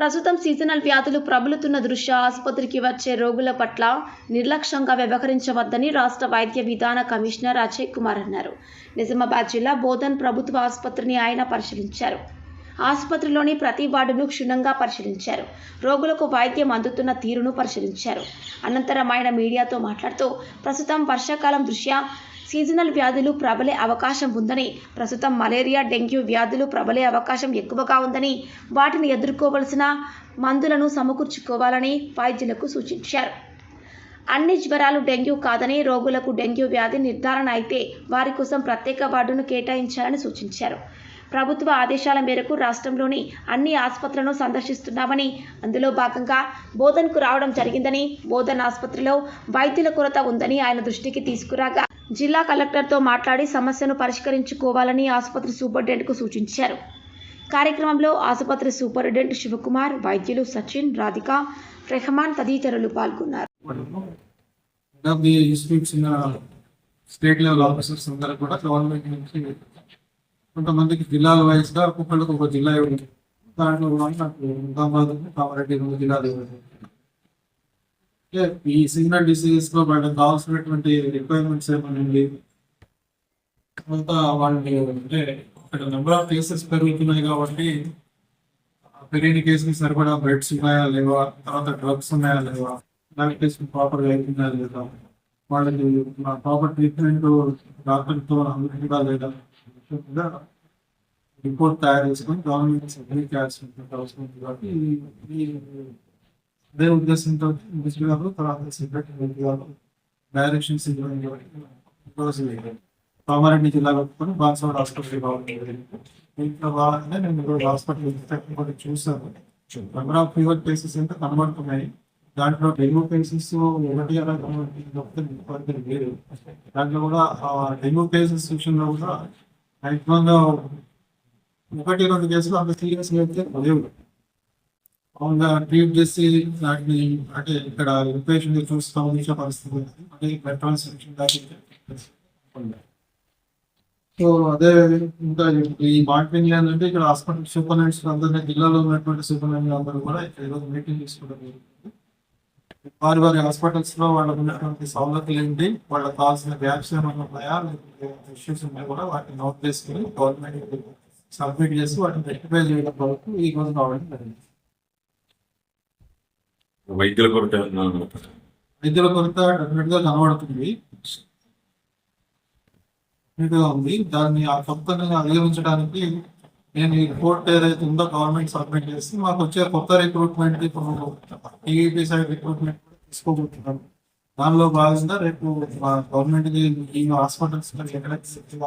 ప్రస్తుతం సీజనల్ వ్యాధులు ప్రబలుతున్న దృష్ట్యా ఆసుపత్రికి వచ్చే రోగుల పట్ల నిర్లక్ష్యంగా వ్యవహరించవద్దని రాష్ట్ర వైద్య విధాన కమిషనర్ అజయ్ కుమార్ అన్నారు. నిజామాబాద్ జిల్లా బోధన్ ప్రభుత్వ ఆసుపత్రిని ఆయన పరిశీలించారు. ఆసుపత్రిలోని ప్రతి వార్డును క్షుణ్ణంగా పరిశీలించారు. రోగులకు వైద్యం అందుతున్న తీరును పరిశీలించారు. అనంతరం ఆయన మీడియాతో మాట్లాడుతూ ప్రస్తుతం వర్షాకాలం దృష్ట్యా సీజనల్ వ్యాధులు ప్రబలే అవకాశం ఉందని ప్రస్తుతం మలేరియా డెంగ్యూ వ్యాధులు ప్రబలే అవకాశం ఎక్కువగా ఉందని వాటిని ఎదుర్కోవలసిన మందులను సమకూర్చుకోవాలని వైద్యులకు సూచించారు. అన్ని జ్వరాలు డెంగ్యూ కాదని రోగులకు డెంగ్యూ వ్యాధి నిర్ధారణ అయితే వారి కోసం ప్రత్యేక వార్డును కేటాయించాలని సూచించారు. ప్రభుత్వ ఆదేశాల మేరకు రాష్ట్రంలోని అన్ని ఆసుపత్రులను సందర్శిస్తున్నామని అందులో భాగంగా బోధన్కు రావడం జరిగిందని బోధన్ ఆసుపత్రిలో వైద్యుల కొరత ఉందని ఆయన దృష్టికి తీసుకురాగా జిల్లా కలెక్టర్తో మాట్లాడి సమస్యను పరిష్కరించుకోవాలని ఆసుపత్రి సూపరింటెండెంట్కు సూచించారు. కార్యక్రమంలో ఆసుపత్రి సూపరింటెండెంట్ శివకుమార్ వైద్యులు సచిన్ రాధిక రెహమాన్ తదితరులు పాల్గొన్నారు. స్టేట్ లెవెల్ ఆఫీసర్స్ అందరూ కూడా గవర్నమెంట్ నుంచి కొంతమందికి జిల్లాల వయసుగా ఒక్కొక్కరికి ఒక జిల్లా ఇవ్వండి. దాంట్లో నాకు నిజామాబాద్ కామారెడ్డి రెండు జిల్లాలు ఇవ్వండి. ఈ సిగ్నల్ డిసీజెస్లో వాళ్ళకి కావాల్సినటువంటి రిక్వైర్మెంట్స్ ఏమనండి? తర్వాత వాళ్ళని అంటే ఇక్కడ నెంబర్ ఆఫ్ కేసెస్ పెరుగుతున్నాయి కాబట్టి పెరిగిన కేసులు సరిపడా బెడ్స్ ఉన్నాయా లేవా? తర్వాత డ్రగ్స్ ఉన్నాయా లేవా? శానిటేషన్ ప్రాపర్గా అవుతుందా లేదా? వాళ్ళకి ప్రాపర్ ట్రీట్మెంట్ డాక్టర్తో అందుతుందా లేదా? రిపోర్ట్ తయారు చేసుకొని గవర్నమెంట్ సబ్మిట్ చేయాల్సిన అవసరం ఉంది కాబట్టి అదే ఉద్దేశంతో ముగించారు తర్వాత సెక్రటరీ గారు డైరెక్షన్స్ కామారెడ్డి జిల్లా కట్టుకొని బాన్సవాడ హాస్పిటల్ బాగుంటుంది దీంట్లో బాగానే నేను ఇప్పుడు హాస్పిటల్ కూడా చూసాను నెంబర్ ఆఫ్ ఫీవర్ కేసెస్ ఎంత కనబడుతున్నాయి. దాంట్లో డెంగ్యూ కేసెస్ ఒకటి అలా కనబడుతుంది లేదు. దాంట్లో కూడా డెంగ్యూ కేసెస్ విషయంలో కూడా మ్యాక్సిమంగా ఒకటి రెండు కేసులు అంత సీరియస్గా అయితే లేవు. మామూలుగా ట్రీట్ చేసి వాటిని అంటే ఇక్కడ ఇన్పేషెంట్ చూస్తూ ఉండే పరిస్థితి అంటే బ్లడ్ ట్రాన్స్ఫ్యూషన్ సో అదే ఇంకా ఈ మార్కెటింగ్ ఏంటంటే ఇక్కడ హాస్పిటల్ సూపర్నెంట్స్ అందరినీ జిల్లాలో ఉన్నటువంటి సూపర్నెంట్ అందరూ కూడా ఇక్కడ ఈరోజు మీటింగ్ తీసుకోవడం జరుగుతుంది. వారి వారి హాస్పిటల్స్లో వాళ్ళకు ఉన్నటువంటి సౌలతులు ఏంటి? వాళ్ళకి కావాల్సిన గ్యాప్స్ ఏమైనా ఉన్నాయా? లేకపోతే ఇష్యూస్ ఉన్నాయి కూడా వాటిని నోట్ చేసుకుని గవర్నమెంట్ సబ్మిట్ చేసి వాటిని రెక్టిఫై చేయడం వరకు ఈ రోజు రావడం జరిగింది. వైద్యుల కొరత వైద్యుల కొరత డెఫినెట్గా కనబడుతుంది. ఉంది. దాన్ని ఆ కొత్తని అధిగమించడానికి నేను ఈ రిపోర్ట్ ఏదైతే ఉందో గవర్నమెంట్ సబ్మిట్ చేసి మాకు వచ్చే కొత్త రిక్రూట్మెంట్ ఇప్పుడు టీవీపీ సైడ్ రిక్రూట్మెంట్ తీసుకోబోతున్నాను దానిలో భాగంగా రేపు మా గవర్నమెంట్ ఈ హాస్పిటల్స్ ఎక్కడ అవసరం